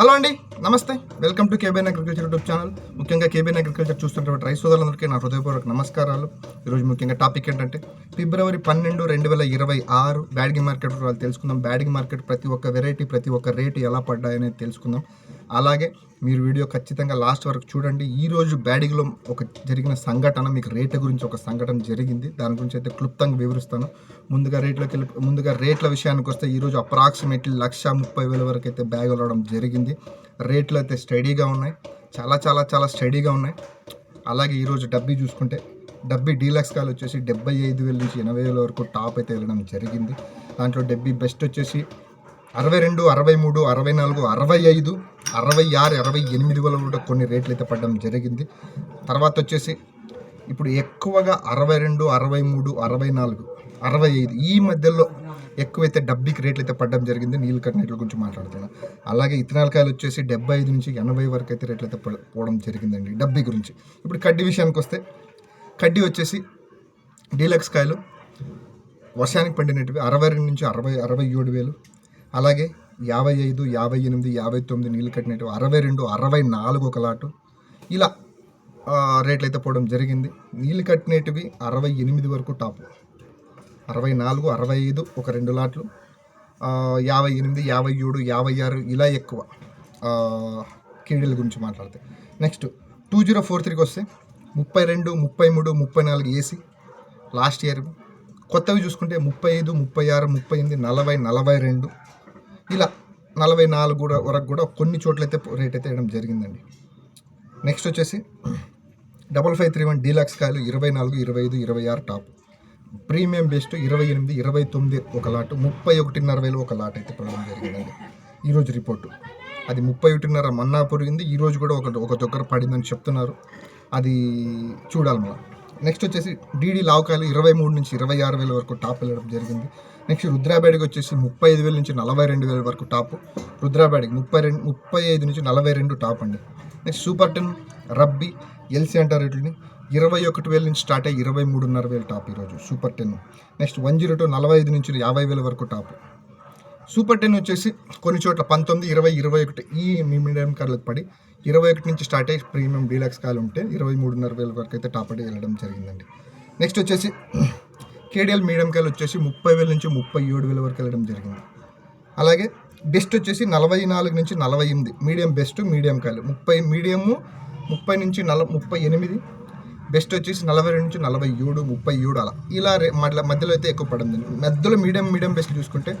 Hello అండి నమస్తే. Welcome to KBN agriculture YouTube channel. ముఖ్యంగా కేబీఎన్ అగ్రికల్చర్ చూస్తున్నటువంటి రైతు సోదరులందరికీ నా హృదయపూర్వక నమస్కారాలు. ఈరోజు ముఖ్యంగా టాపిక్ ఏంటంటే ఫిబ్రవరి పన్నెండు రెండు వేల ఇరవై ఆరు బ్యాడ్గి మార్కెట్ వాళ్ళు తెలుసుకుందాం. బ్యాడ్గి మార్కెట్ ప్రతి ఒక్క వెరైటీ ప్రతి ఒక్క రేటు ఎలా పడ్డాయనేది తెలుసుకుందాం. అలాగే మీరు వీడియో ఖచ్చితంగా లాస్ట్ వరకు చూడండి. ఈరోజు బ్యాడిగ్లో బ్యాడిగిలో ఒక జరిగిన సంఘటన మీకు రేట్ల గురించి ఒక సంఘటన జరిగింది. దాని గురించి అయితే క్లుప్తంగా వివరిస్తాను. ముందుగా రేట్లోకి వెళ్ళి ముందుగా రేట్ల విషయానికి వస్తే ఈరోజు అప్రాక్సిమేట్లీ లక్ష ముప్పై వేల వరకు అయితే బ్యాగ్ వెళ్ళడం జరిగింది. రేట్లు అయితే స్టడీగా ఉన్నాయి. చాలా చాలా చాలా స్టడీగా ఉన్నాయి. అలాగే ఈరోజు డబ్బీ చూసుకుంటే డబ్బీ డీలక్స్ కాల్ వచ్చేసి డెబ్బై ఐదు వేల నుంచి ఎనభై వేల వరకు టాప్ అయితే వెళ్ళడం జరిగింది. దాంట్లో డబ్బీ బెస్ట్ వచ్చేసి అరవై రెండు అరవై మూడు అరవై నాలుగు అరవై ఐదు అరవై ఆరు అరవై ఎనిమిది వేల కూడా కొన్ని రేట్లు అయితే పడడం జరిగింది. తర్వాత వచ్చేసి ఇప్పుడు ఎక్కువగా అరవై రెండు అరవై మూడు అరవై నాలుగు అరవై ఐదు ఈ మధ్యలో ఎక్కువైతే డబ్బీకి రేట్లు అయితే పడడం జరిగింది. నీళ్ళు కట్టినట్ల గురించి మాట్లాడుతున్నాను అలాగే ఇథనాలకాయలు వచ్చేసి డెబ్బై ఐదు నుంచి ఎనభై వరకు అయితే రేట్లు అయితే పడ- పోవడం జరిగిందండి డబ్బీ గురించి. ఇప్పుడు కడ్డీ విషయానికి వస్తే కడ్డీ వచ్చేసి డీలక్స్ కాయలు వర్షానికి పండినటివి అరవై రెండు నుంచి అరవై అరవై ఏడు వేలు అలాగే యాభై ఐదు యాభై ఎనిమిది యాభై తొమ్మిది నీళ్ళు కట్టినట్టు అరవై రెండు అరవై నాలుగు ఒక లాటు. ఇలా రేట్లు అయితే పోవడం జరిగింది. నీళ్ళు కట్టినటివి అరవై ఎనిమిది వరకు టాప్. అరవై నాలుగు అరవై ఐదు ఒక రెండు లాట్లు. యాభై ఎనిమిది యాభై ఏడు యాభై ఆరు ఇలా ఎక్కువ. కీడీల కేడీల గురించి మాట్లాడితే. నెక్స్ట్ టూ జీరో ఫోర్ త్రీకి వస్తే ముప్పై రెండు ముప్పై మూడు ముప్పై నాలుగు ఏసీ లాస్ట్ ఇయర్. కొత్తవి చూసుకుంటే ముప్పై ఐదు ముప్పై ఆరు ముప్పై ఎనిమిది నలభై నలభై రెండు. ఇలా నలభై నాలుగు కూడా వరకు కూడా కొన్ని చోట్ల అయితే రేట్ అయితే వేయడం జరిగిందండి. నెక్స్ట్ వచ్చేసి double five three one deluxe కాయలు ఇరవై నాలుగు ఇరవై ఐదు ఇరవై ఆరు టాప్ ప్రీమియం బెస్ట్ ఇరవై ఎనిమిది ఇరవై తొమ్మిది ఒక లాటు ముప్పై ఒకటిన్నర వేలు ఒక లాట్ అయితే పడడం జరిగిందండి. ఈరోజు రిపోర్టు అది ముప్పై ఒకటిన్నర మన్నా పొరిగింది ఈరోజు కూడా ఒక ఒక దగ్గర పడిందని చెప్తున్నారు. అది చూడాలి మనం. నెక్స్ట్ వచ్చేసి డీడీ లావకాయలు ఇరవై మూడు నుంచి ఇరవై ఆరు వేల వరకు టాప్ వెళ్ళడం జరిగింది. నెక్స్ట్ రుద్రాబేడికి వచ్చేసి ముప్పై ఐదు వేల నుంచి నలభై రెండు వేల వరకు టాప్. రుద్రాబేడికి ముప్పై రెండు ముప్పై ఐదు నుంచి నలభై రెండు టాప్ అండి. నెక్స్ట్ సూపర్ టెన్ రబ్బీ ఎల్సీ అంటారు వీటిని. ఇరవై ఒకటి వేల నుంచి స్టార్ట్ అయ్యి ఇరవై మూడున్నర వేలు టాప్ ఈరోజు super ten. Next one zero two నలభై ఐదు నుంచి యాభై వేల వరకు టాప్. సూపర్ టెన్ వచ్చేసి కొన్ని చోట్ల పంతొమ్మిది ఇరవై ఇరవై ఒకటి ఈ మీడియం కార్లకు పడి ఇరవై ఒకటి నుంచి స్టార్ట్ అయ్యి ప్రీమియం డీలక్స్ కార్లు ఉంటే ఇరవై మూడున్నర వేల వరకు అయితే టాప్ అయ్యి వెళ్ళడం జరిగిందండి. నెక్స్ట్ వచ్చేసి కేడిఎల్ మీడియం కాయలు వచ్చేసి ముప్పై వేల నుంచి ముప్పై ఏడు వేల వరకు వెళ్ళడం జరిగింది. అలాగే బెస్ట్ వచ్చేసి నలభై నాలుగు నుంచి నలభై ఎనిమిది మీడియం బెస్ట్ మీడియం కాయలు ముప్పై మీడియము ముప్పై నుంచి నల ముప్పై ఎనిమిది బెస్ట్ వచ్చేసి నలభై రెండు నుంచి నలభై ఏడు ముప్పై ఏడు అలా. ఇలా మధ్యలో అయితే ఎక్కువ పడింది. మధ్యలో మీడియం మీడియం బెస్ట్ చూసుకుంటే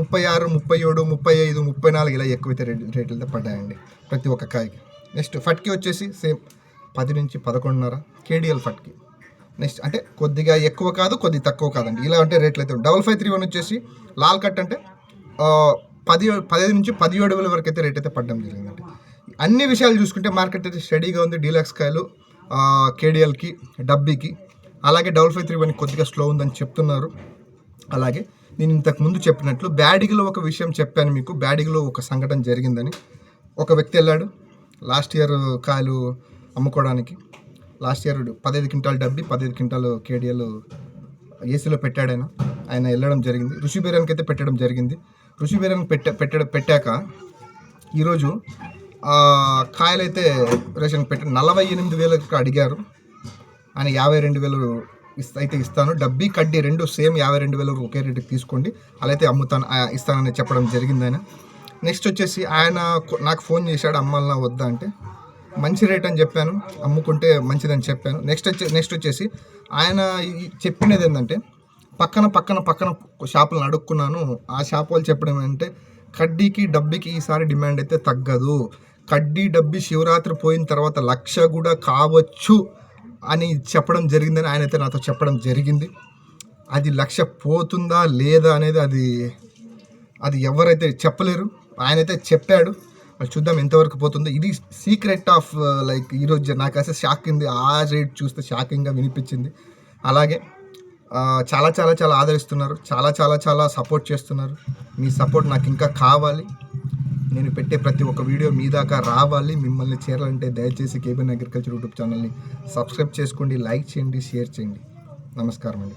ముప్పై ఆరు ముప్పై ఏడు ముప్పై ఐదు ముప్పై నాలుగు ఇలా ఎక్కువైతే రేట్ రేట్లతో పడ్డాయండి ప్రతి ఒక్క కాయకి. నెక్స్ట్ ఫట్కి వచ్చేసి సేమ్ పది నుంచి పదకొండున్నర కేడిఎల్ ఫట్కి. నెక్స్ట్ అంటే కొద్దిగా ఎక్కువ కాదు కొద్ది తక్కువ కాదండి. ఇలా అంటే రేట్లు అయితే డబల్ ఫైవ్ త్రీ వన్ వచ్చేసి లాల్ కట్ అంటే పది పదిహేను నుంచి పదిహేడు వేల వరకు అయితే రేట్ అయితే పడడం జరిగిందండి. అన్ని విషయాలు చూసుకుంటే మార్కెట్ అయితే స్టడీగా ఉంది. డీలక్స్ కాయలు కేడిఎల్కి డబ్బీకి అలాగే డబల్ ఫైవ్ త్రీ వన్ కొద్దిగా స్లో ఉందని చెప్తున్నారు. అలాగే నేను ఇంతకు ముందు చెప్పినట్లు బ్యాడిగిలో ఒక విషయం చెప్పాను మీకు. బ్యాడిగిలో ఒక సంఘటన జరిగిందని. ఒక వ్యక్తి వెళ్ళాడు. లాస్ట్ ఇయర్ కాయలు అమ్ముకోవడానికి. లాస్ట్ ఇయర్ పదహైదు క్వింటాల్ డబ్బి పదహైదు క్వింటాలు కేడిఎల్ ఏసీలో పెట్టాడు ఆయన. ఆయన వెళ్ళడం జరిగింది. ఋషి బేరానికి అయితే పెట్టడం జరిగింది. ఋషి బేరానికి పెట్ట పెట్టడం పెట్టాక ఈరోజు కాయలైతే రేషన్ పెట్ట నలభై ఎనిమిది వేలకు అడిగారు. ఆయన యాభై రెండు వేలు అయితే ఇస్తాను. డబ్బీ కడ్డీ రెండు సేమ్ యాభై రెండు వేలు ఒకే రేటుకి తీసుకోండి. అలా అయితే అమ్ముతాను ఇస్తానని చెప్పడం జరిగింది ఆయన. నెక్స్ట్ వచ్చేసి ఆయన నాకు ఫోన్ చేశాడు అమ్మాలనా వద్దా అంటే. మంచి రేట్ అని చెప్పాను అమ్ముకుంటే మంచిదని చెప్పాను. నెక్స్ట్ వచ్చే నెక్స్ట్ వచ్చేసి ఆయన చెప్పినది ఏంటంటే పక్కన పక్కన పక్కన షాపులను అడుక్కున్నాను. ఆ షాప్ వాళ్ళు చెప్పడం ఏంటంటే కడ్డీకి డబ్బీకి ఈసారి డిమాండ్ అయితే తగ్గదు. కడ్డీ డబ్బీ శివరాత్రి పోయిన తర్వాత లక్ష కూడా కావచ్చు. అని చెప్పడం జరిగిందని ఆయన అయితే నాతో చెప్పడం జరిగింది. అది లక్ష్య పోతుందా లేదా అనేది అది అది ఎవరైతే చెప్పలేరు ఆయన అయితే చెప్పాడు. అది చూద్దాం ఎంతవరకు పోతుందో. ఇది సీక్రెట్ ఆఫ్ లైక్ ఈరోజు నాకు అసలు షాక్ అయింది ఆ రేట్ చూస్తే షాకింగ్గా వినిపించింది. అలాగే చాలా చాలా చాలా ఆదరిస్తున్నారు. చాలా చాలా చాలా సపోర్ట్ చేస్తున్నారు. మీ సపోర్ట్ నాకు ఇంకా కావాలి. నేను పెట్టే ప్రతి ఒక్క వీడియో మీ దాకా రావాలి. మిమ్మల్ని చేరాలంటే దయచేసి కేబిన్ అగ్రికల్చర్ యూట్యూబ్ ఛానల్ని సబ్స్క్రైబ్ చేసుకోండి లైక్ చేయండి షేర్ చేయండి. నమస్కారం అండి.